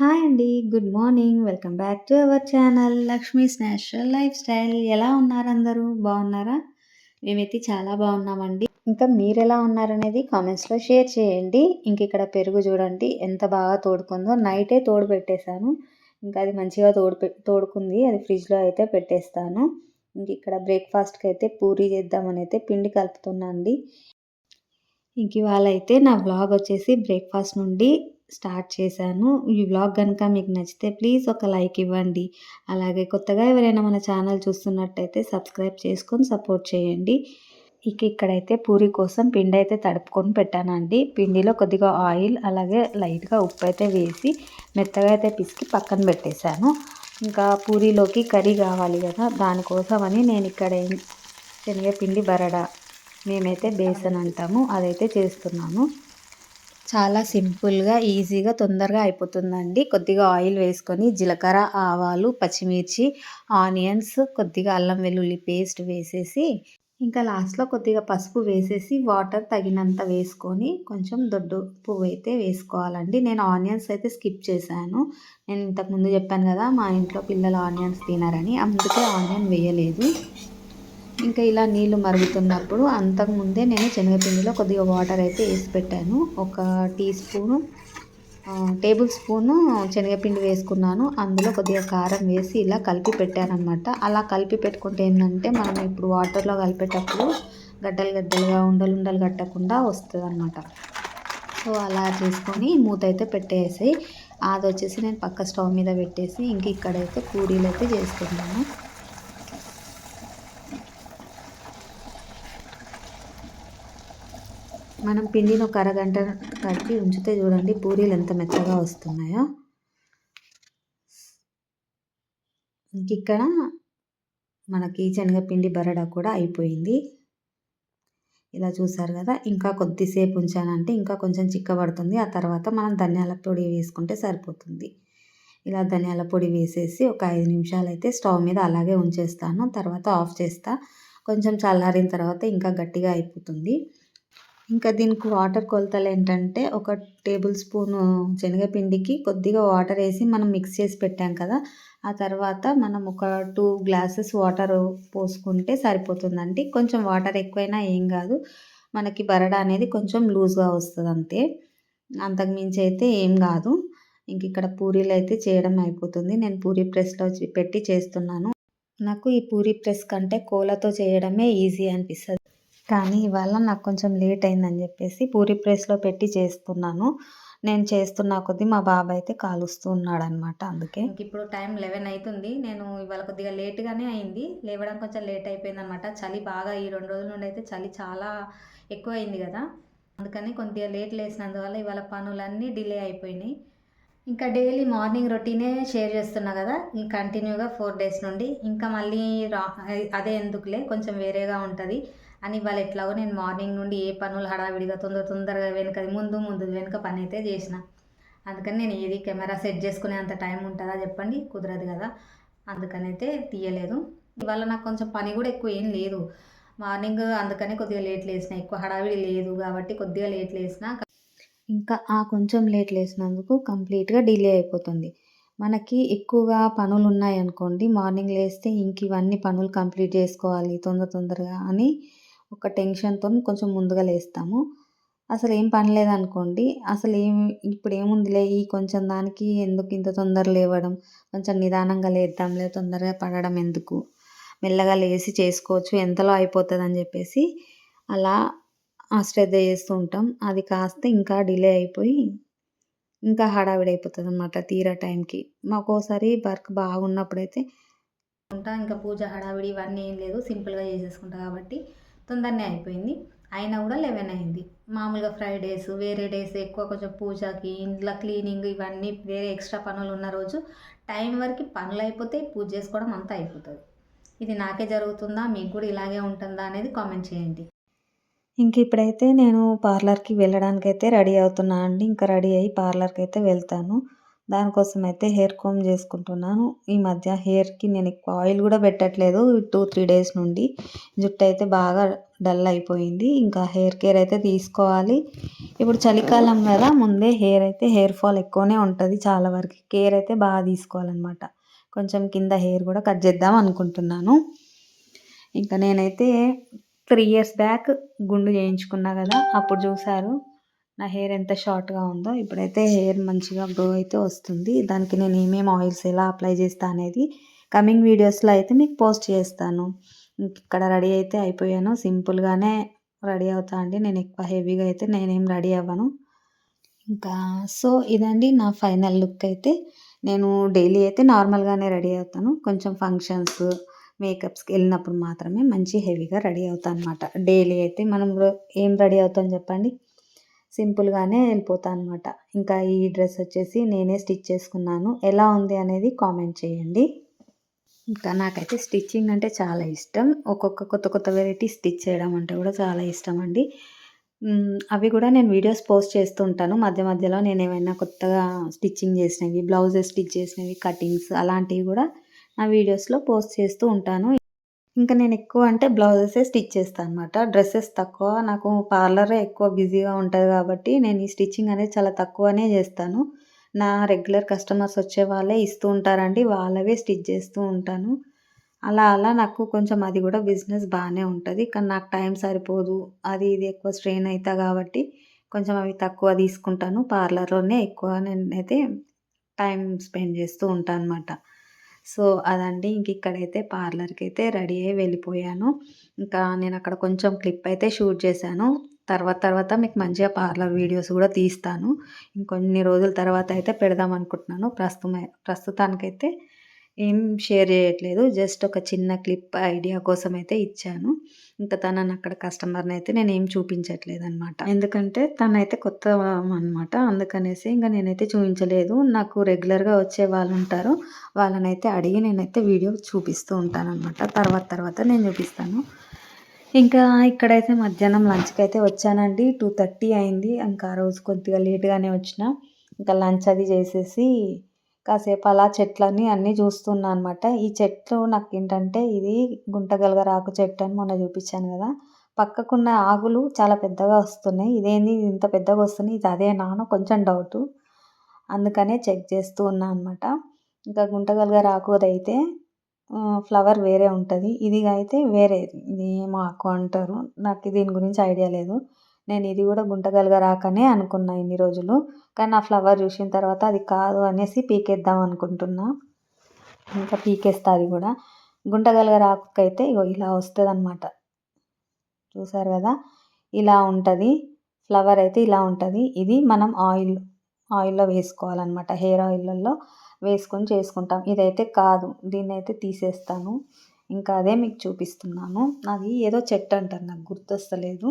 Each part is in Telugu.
హాయ్ అండి. Good morning. Welcome back to our channel Lakshmi's natural lifestyle. ఎలా ఉన్నారు అందరూ బాగున్నారా? మేమైతే చాలా బాగున్నామండి. ఇంకా మీరెలా ఉన్నారనేది కామెంట్స్‌లో షేర్ చేయండి. ఇంక ఇక్కడ పెరుగు చూడండి ఎంత బాగా తోడుకుందో. నైటే తోడు పెట్టేశాను. ఇంకా అది మంచిగా తోడు తోడుకుంది. అది ఫ్రిడ్జ్‌లో అయితే పెట్టేస్తాను. ఇంక ఇక్కడ బ్రేక్‌ఫాస్ట్‌కి అయితే పూరి చేద్దామని అయితే పిండి కలుపుతున్నా అండి. ఇంక ఇవాళ అయితే నా బ్లాగ్ వచ్చేసి బ్రేక్‌ఫాస్ట్ నుండి స్టార్ట్ చేశాను. ఈ వ్లాగ్ కనుక మీకు నచ్చితే ప్లీజ్ ఒక లైక్ ఇవ్వండి. అలాగే కొత్తగా ఎవరైనా మన ఛానల్ చూస్తున్నట్టయితే సబ్స్క్రైబ్ చేసుకొని సపోర్ట్ చేయండి. ఇక ఇక్కడైతే పూరి కోసం పిండి అయితే తడుపుకొని పెట్టానండి. పిండిలో కొద్దిగా ఆయిల్ అలాగే లైట్‌గా ఉప్పు అయితే వేసి మెత్తగా అయితే పిసికి పక్కన పెట్టేశాను. ఇంకా పూరీలోకి కర్రీ కావాలి కదా! దానికోసమని నేను ఇక్కడ శనగపిండి బరడా మేమైతే బేసన్ అంటాము. అదైతే చేస్తున్నాను. చాలా సింపుల్‌గా, ఈజీగా, తొందరగా అయిపోతుందండి. కొద్దిగా ఆయిల్ వేసుకొని జీలకర్ర, ఆవాలు, పచ్చిమిర్చి, ఆనియన్స్, కొద్దిగా అల్లం వెల్లుల్లి పేస్ట్ వేసేసి ఇంకా లాస్ట్‌లో కొద్దిగా పసుపు వేసేసి వాటర్ తగినంత వేసుకొని కొంచెం దొడ్డు పువ్వు అయితే వేసుకోవాలండి. నేను ఆనియన్స్ అయితే స్కిప్ చేశాను. నేను ఇంతకుముందు చెప్పాను కదా! మా ఇంట్లో పిల్లలు ఆనియన్స్ తినరని అందుకే ఆనియన్ వేయలేదు. ఇంకా ఇలా నీళ్ళు మరుగుతున్నప్పుడు అంతకుముందే నేను శనగపిండిలో కొద్దిగా వాటర్ అయితే వేసి పెట్టాను. ఒక టీ స్పూను టేబుల్ స్పూను శనగపిండి వేసుకున్నాను. అందులో కొద్దిగా కారం వేసి ఇలా కలిపి పెట్టానమాట అలా కలిపి పెట్టుకుంటే ఏంటంటే మనం ఇప్పుడు వాటర్లో కలిపేటప్పుడు గడ్డలు గడ్డలుగా ఉండలు ఉండలు కట్టకుండా వస్తుంది అనమాట సో అలా చేసుకొని మూత అయితే పెట్టేసి అది వచ్చేసి నేను పక్క స్టవ్ మీద పెట్టేసి ఇంక ఇక్కడైతే పూరీలు అయితే చేసుకున్నాను మనం పిండిని ఒక అరగంట కట్టి ఉంచితే చూడండి పూరీలు ఎంత మెత్తగా వస్తున్నాయో. ఇక్కడ మనకి శనగపిండి బరడా కూడా అయిపోయింది. ఇలా చూసారు కదా ఇంకా కొద్దిసేపు ఉంచానంటే ఇంకా కొంచెం చిక్కబడుతుంది. ఆ తర్వాత మనం ధనియాల పొడి వేసుకుంటే సరిపోతుంది. ఇలా ధనియాల పొడి వేసేసి ఒక ఐదు నిమిషాలు అయితే స్టవ్ మీద అలాగే ఉంచేస్తాను. తర్వాత ఆఫ్ చేస్తా. కొంచెం చల్లారిన తర్వాత ఇంకా గట్టిగా అయిపోతుంది. ఇంకా దీనికి వాటర్ కొలతలు ఏంటంటే ఒక టేబుల్ స్పూను శనగపిండికి కొద్దిగా వాటర్ వేసి మనం మిక్స్ చేసి పెట్టాం కదా ఆ తర్వాత మనం ఒక టూ గ్లాసెస్ వాటర్ పోసుకుంటే సరిపోతుందండి. కొంచెం వాటర్ ఎక్కువైనా ఏం కాదు మనకి బరడ అనేది కొంచెం లూజ్గా వస్తుంది అంతే. అంతకు మించి అయితే ఏం కాదు. ఇంక ఇక్కడ పూరీలు అయితే చేయడం అయిపోతుంది. నేను పూరీ ప్రెస్లో పెట్టి చేస్తున్నాను. నాకు ఈ పూరీ ప్రెస్ కంటే కోలతో చేయడమే ఈజీ అనిపిస్తుంది. కానీ ఇవాళ నాకు కొంచెం లేట్ అయిందని చెప్పేసి పూరి ప్రెస్లో పెట్టి చేస్తున్నాను. నేను చేస్తున్న కొద్దీ మా బాబాయ్ అయితే కాలుస్తూ ఉన్నాడు అనమాట అందుకే ఇప్పుడు టైం లెవెన్ అవుతుంది నేను ఇవాళ కొద్దిగా లేట్గానే అయింది. లేవడం కొంచెం లేట్ అయిపోయింది అనమాట చలి బాగా ఈ రెండు రోజుల నుండి అయితే చలి చాలా ఎక్కువ అయింది కదా. అందుకని కొద్దిగా లేట్ లేసినందువల్ల ఇవాళ పనులన్నీ డిలే అయిపోయినాయి. ఇంకా డైలీ మార్నింగ్ రొటీనే షేర్ చేస్తున్నా కదా. కంటిన్యూగా ఫోర్ డేస్ నుండి. ఇంకా మళ్ళీ రా అదే ఎందుకులే కొంచెం వేరేగా ఉంటుంది. అని వాళ్ళు ఎట్లాగో నేను మార్నింగ్ నుండి ఏ పనులు హడావిడిగా తొందర తొందరగా వెనక ముందు ముందు వెనుక పని అయితే చేసిన. అందుకని నేను ఏది కెమెరా సెట్ చేసుకునే అంత టైం ఉంటుందా చెప్పండి కుదరదు కదా. అందుకని అయితే తీయలేదు. ఇవాళ నాకు కొంచెం పని కూడా ఎక్కువ ఏం లేదు. మార్నింగ్ అందుకనే కొద్దిగా లేట్ లేసిన ఎక్కువ హడావిడి లేదు కాబట్టి కొద్దిగా లేట్ లేసిన ఇంకా ఆ కొంచెం లేట్ లేసినందుకు కంప్లీట్గా డిలే అయిపోతుంది. మనకి ఎక్కువగా పనులు ఉన్నాయనుకోండి మార్నింగ్ లేస్తే ఇంక ఇవన్నీ పనులు కంప్లీట్ చేసుకోవాలి తొందర తొందరగా అని ఒక టెన్షన్తో కొంచెం ముందుగా లేస్తాము. అసలు ఏం పని లేదనుకోండి అసలు ఏం ఇప్పుడు ఏముందిలే ఈ కొంచెం దానికి ఎందుకు ఇంత తొందర లేవడం కొంచెం నిదానంగా లేద్దాంలే తొందరగా పడడం ఎందుకు? మెల్లగా లేచి చేసుకోవచ్చు ఎంతలో అయిపోతుంది అని చెప్పేసి అలా అశ్రద్ధ చేస్తూ ఉంటాం. అది కాస్త ఇంకా డిలే అయిపోయి ఇంకా హడావిడి అయిపోతుంది అనమాట తీరా టైంకి. మాకోసారి వర్క్ బాగున్నప్పుడైతే ఉంటా ఇంకా పూజ హడావిడి ఇవన్నీ ఏం లేదు సింపుల్గా చేసేసుకుంటా కాబట్టి తొందరనే అయిపోయింది. అయినా కూడా లెవెన్ అయింది. మామూలుగా ఫ్రైడేస్ వేరే డేస్ ఎక్కువ కొంచెం పూజకి ఇంట్లో క్లీనింగ్ ఇవన్నీ వేరే ఎక్స్ట్రా పనులు ఉన్న రోజు టైం వరకు పనులు అయిపోతే పూజ చేసుకోవడం అంతా అయిపోతుంది. ఇది నాకే జరుగుతుందా? మీకు కూడా ఇలాగే ఉంటుందా? అనేది కామెంట్ చేయండి. ఇంక ఇప్పుడైతే నేను పార్లర్కి వెళ్ళడానికైతే రెడీ అవుతున్నా అండి ఇంకా రెడీ అయ్యి పార్లర్కి అయితే వెళ్తాను. దానికోసం అయితే హెయిర్ కోమ్ చేసుకుంటున్నాను. ఈ మధ్య హెయిర్కి నేను ఎక్కువ ఆయిల్ కూడా పెట్టట్లేదు. టూ త్రీ డేస్ నుండి జుట్టు అయితే బాగా డల్ అయిపోయింది. ఇంకా హెయిర్ కేర్ అయితే తీసుకోవాలి. ఇప్పుడు చలికాలం కదా ముందే హెయిర్ అయితే హెయిర్ ఫాల్ ఎక్కువనే ఉంటుంది. చాలా వరకు కేర్ అయితే బాగా తీసుకోవాలన్నమాట. కొంచెం కింద హెయిర్ కూడా కట్ చేద్దాం అనుకుంటున్నాను. ఇంకా నేనైతే త్రీ ఇయర్స్ బ్యాక్ గుండు చేయించుకున్నా కదా అప్పుడు చూసారు నా హెయిర్ ఎంత షార్ట్గా ఉందో ఇప్పుడైతే హెయిర్ మంచిగా గ్రో అయితే వస్తుంది. దానికి నేను ఏమేమి ఆయిల్స్ ఎలా అప్లై చేస్తా అనేది కమింగ్ వీడియోస్లో అయితే మీకు పోస్ట్ చేస్తాను. ఇక్కడ రెడీ అయితే అయిపోయాను. సింపుల్గానే రెడీ అవుతా అండి. నేను ఎక్కువ హెవీగా అయితే నేనేం రెడీ అవ్వను. ఇంకా సో ఇదండి నా ఫైనల్ లుక్ అయితే. నేను డైలీ అయితే నార్మల్గానే రెడీ అవుతాను. కొంచెం ఫంక్షన్స్ మేకప్స్కి వెళ్ళినప్పుడు మాత్రమే మంచి హెవీగా రెడీ అవుతాను అనమాట డైలీ అయితే మనం ఏం రెడీ అవుతాం చెప్పండి? సింపుల్గానే వెళ్ళిపోతాను అనమాట ఇంకా ఈ డ్రెస్ వచ్చేసి నేనే స్టిచ్ చేసుకున్నాను. ఎలా ఉంది అనేది కామెంట్ చేయండి. ఇంకా నాకైతే స్టిచ్చింగ్ అంటే చాలా ఇష్టం. ఒక్కొక్క కొత్త కొత్త వెరైటీ స్టిచ్ చేయడం అంటే కూడా చాలా ఇష్టం అండి. అవి కూడా నేను వీడియోస్ పోస్ట్ చేస్తూ ఉంటాను. మధ్య మధ్యలో నేను ఏమైనా కొత్తగా స్టిచ్చింగ్ చేసినవి బ్లౌజెస్ స్టిచ్ చేసినవి కటింగ్స్ అలాంటివి కూడా నా వీడియోస్లో పోస్ట్ చేస్తూ ఉంటాను. ఇంకా నేను ఎక్కువ అంటే బ్లౌజెసే స్టిచ్ చేస్తాను అనమాట డ్రెస్సెస్ తక్కువ నాకు పార్లరే ఎక్కువ బిజీగా ఉంటుంది కాబట్టి నేను ఈ స్టిచ్చింగ్ అనేది చాలా తక్కువనే చేస్తాను. నా రెగ్యులర్ కస్టమర్స్ వచ్చే వాళ్ళే ఇస్తూ ఉంటారండి వాళ్ళవే స్టిచ్ చేస్తూ ఉంటాను. అలా అలా నాకు కొంచెం అది కూడా బిజినెస్ బాగానే ఉంటుంది. కానీ నాకు టైం సరిపోదు అది ఇది ఎక్కువ స్ట్రెయిన్ అవుతా కాబట్టి కొంచెం అవి తక్కువ తీసుకుంటాను. పార్లర్లోనే ఎక్కువ నేనైతే టైం స్పెండ్ చేస్తూ ఉంటాను అనమాట సో అదండి. ఇంక ఇక్కడైతే పార్లర్కి అయితే రెడీ అయ్యి వెళ్ళిపోయాను. ఇంకా నేను అక్కడ కొంచెం క్లిప్ అయితే షూట్ చేశాను. తర్వాత తర్వాత మీకు మంచిగా పార్లర్ వీడియోస్ కూడా తీస్తాను. ఇంకొన్ని రోజుల తర్వాత అయితే పెడదాం అనుకుంటున్నాను. ప్రస్తుతం ప్రస్తుతానికైతే ఏం షేర్ చేయట్లేదు. జస్ట్ ఒక చిన్న క్లిప్ ఐడియా కోసం అయితే ఇచ్చాను. ఇంకా తనని అక్కడ కస్టమర్ని అయితే నేను ఏం చూపించట్లేదు అనమాట ఎందుకంటే తనైతే కొత్త అనమాట అందుకనేసి ఇంకా నేనైతే చూపించలేదు. నాకు రెగ్యులర్గా వచ్చే వాళ్ళు ఉంటారు. వాళ్ళనైతే అడిగి నేనైతే వీడియో చూపిస్తూ ఉంటాను అనమాట తర్వాత తర్వాత నేను చూపిస్తాను. ఇంకా ఇక్కడైతే మధ్యాహ్నం లంచ్కి అయితే వచ్చానండి. టూ థర్టీ అయింది. ఇంకా ఆ రోజు కొద్దిగా లేట్గానే వచ్చిన. ఇంకా లంచ్ అది చేసేసి కాసేపు అలా చెట్లని అన్నీ చూస్తున్నా అనమాట ఈ చెట్లు నాకు ఏంటంటే ఇది గుంటగలగరాకు చెట్టు అని మొన్న చూపించాను కదా. పక్కకున్న ఆకులు చాలా పెద్దగా వస్తున్నాయి. ఇదేంది? ఇంత పెద్దగా వస్తున్నాయి ఇది అదే నాను? కొంచెం డౌట్. అందుకనే చెక్ చేస్తూ ఉన్నా అనమాట ఇంకా గుంటగలగరాకు అయితే ఫ్లవర్ వేరే ఉంటుంది. ఇది అయితే వేరే ఇది ఏమో ఆకు అంటారు. నాకు దీని గురించి ఐడియా లేదు. నేను ఇది కూడా గుంటగలగ రాకనే అనుకున్నా ఇన్ని రోజులు. కానీ ఆ ఫ్లవర్ చూసిన తర్వాత అది కాదు అనేసి పీకేద్దాం అనుకుంటున్నా. ఇంకా పీకేస్తా అది కూడా. గుంటగలగ రాకైతే ఇగో ఇలా వస్తుంది అనమాట చూసారు కదా? ఇలా ఉంటుంది. ఫ్లవర్ అయితే ఇలా ఉంటుంది. ఇది మనం ఆయిల్ ఆయిల్లో వేసుకోవాలన్నమాట. హెయిర్ ఆయిల్లో వేసుకొని చేసుకుంటాం. ఇదైతే కాదు. దీన్ని అయితే తీసేస్తాను. ఇంకా అదే మీకు చూపిస్తున్నాను. అది ఏదో చెట్టు అంటారు. నాకు గుర్తొస్తలేదు.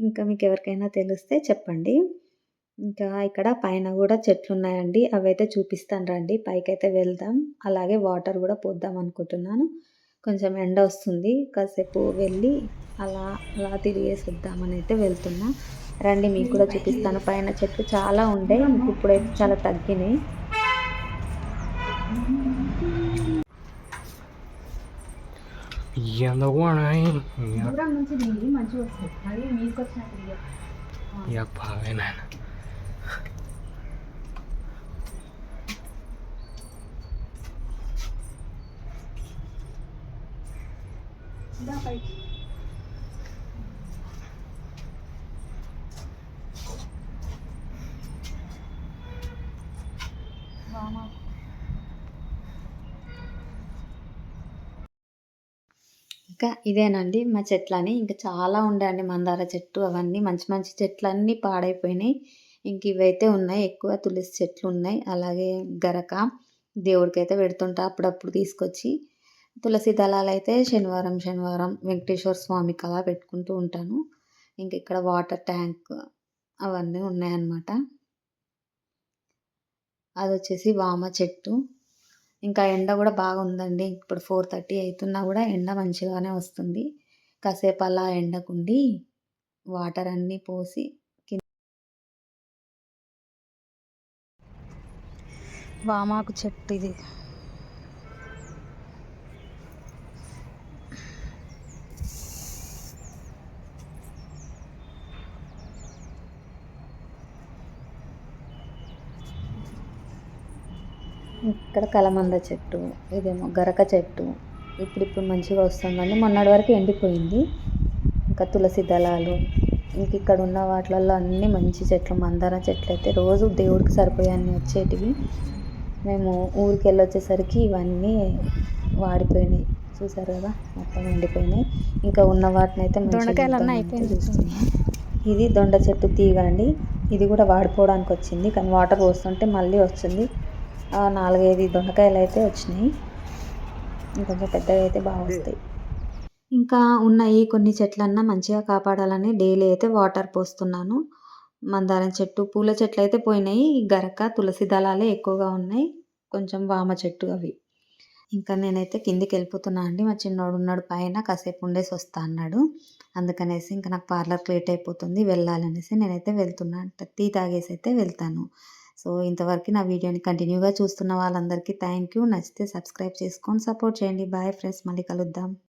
ఇంకా మీకు ఎవరికైనా తెలిస్తే చెప్పండి. ఇంకా ఇక్కడ పైన కూడా చెట్లు ఉన్నాయండి అవైతే చూపిస్తాను రండి. పైకైతే వెళ్దాం. అలాగే వాటర్ కూడా పోద్దాం అనుకుంటున్నాను. కొంచెం ఎండ వస్తుంది. కాసేపు వెళ్ళి అలా అలా తిరిగేసి వద్దామని అయితే వెళ్తున్నా. రండి మీకు కూడా చూపిస్తాను. పైన చెట్లు చాలా ఉండే. ఇప్పుడైతే చాలా తగ్గినాయి ఎందగోణాయి దూరం నుంచి దిగి మంచిగా వస్తుంది మరి మీకు యప్పావే నాయన. పైకి వామా ఇంకా ఇదేనండి మా చెట్లని. ఇంకా చాలా ఉండండి మందార చెట్టు అవన్నీ. మంచి మంచి చెట్లన్నీ పాడైపోయినాయి. ఇంక ఇవైతే ఉన్నాయి. ఎక్కువ తులసి చెట్లు ఉన్నాయి. అలాగే గరక దేవుడికైతే పెడుతుంటా అప్పుడప్పుడు తీసుకొచ్చి. తులసి దళాలు అయితే శనివారం శనివారం వెంకటేశ్వర స్వామికి అలా పెట్టుకుంటూ ఉంటాను. ఇంక ఇక్కడ వాటర్ ట్యాంక్ అవన్నీ ఉన్నాయన్నమాట. అది వచ్చేసి వామ చెట్టు. ఇంకా ఎండ కూడా బాగుందండి ఇప్పుడు ఫోర్ థర్టీ అవుతున్నా కూడా ఎండ మంచిగానే వస్తుంది. కాసేపు అలా ఎండకుండి వాటర్ అన్నీ పోసి వామాకు చెట్టు ఇది. ఇక్కడ కలమంద చెట్టు ఇదేమో గరక చెట్టు ఇప్పుడు ఇప్పుడు మంచిగా వస్తుందండి మొన్నటి వరకు ఎండిపోయింది. ఇంకా తులసి దళాలు ఇంక ఇక్కడ ఉన్న వాటిలలో అన్నీ మంచి చెట్లు మందార చెట్లు అయితే రోజు దేవుడికి సరిపోయే అన్ని వచ్చేటివి. మేము ఊరికి వెళ్ళి వచ్చేసరికి ఇవన్నీ వాడిపోయినాయి. చూసారు కదా? మొత్తం ఎండిపోయినాయి. ఇంకా ఉన్న వాటిని అయితే. చూస్తున్నాం. ఇది దొండ చెట్టు తీగ అండి ఇది కూడా వాడిపోవడానికి వచ్చింది. కానీ వాటర్ పోస్తుంటే మళ్ళీ వచ్చింది. నాలుగైదు దొండకాయలు అయితే వచ్చినాయి. ఇంకొంచెం పెద్దగా అయితే బాగా వస్తాయి. ఇంకా ఉన్నాయి కొన్ని చెట్లన్నా మంచిగా కాపాడాలని డైలీ అయితే వాటర్ పోస్తున్నాను. మందారం చెట్టు పూల చెట్లు అయితే పోయినాయి. గరక తులసి దళాలే ఎక్కువగా ఉన్నాయి. కొంచెం వామ చెట్టు అవి. ఇంకా నేనైతే కిందికి వెళ్ళిపోతున్నా అండి. మా చిన్నోడు ఉన్నాడు పైన కాసేపు ఉండేసి వస్తా అన్నాడు. అందుకనేసి ఇంకా నాకు పార్లర్కి లేట్ అయిపోతుంది వెళ్ళాలనేసి నేనైతే వెళ్తున్నా. టీ తాగేసి అయితే వెళ్తాను. సో ఇంతవరకు నా వీడియోని కంటిన్యూగా చూస్తున్న వాళ్ళందరికీ థ్యాంక్ యూ. నచ్చితే సబ్స్క్రైబ్ చేసుకొని సపోర్ట్ చేయండి. Bye friends. మళ్ళీ కలుద్దాం.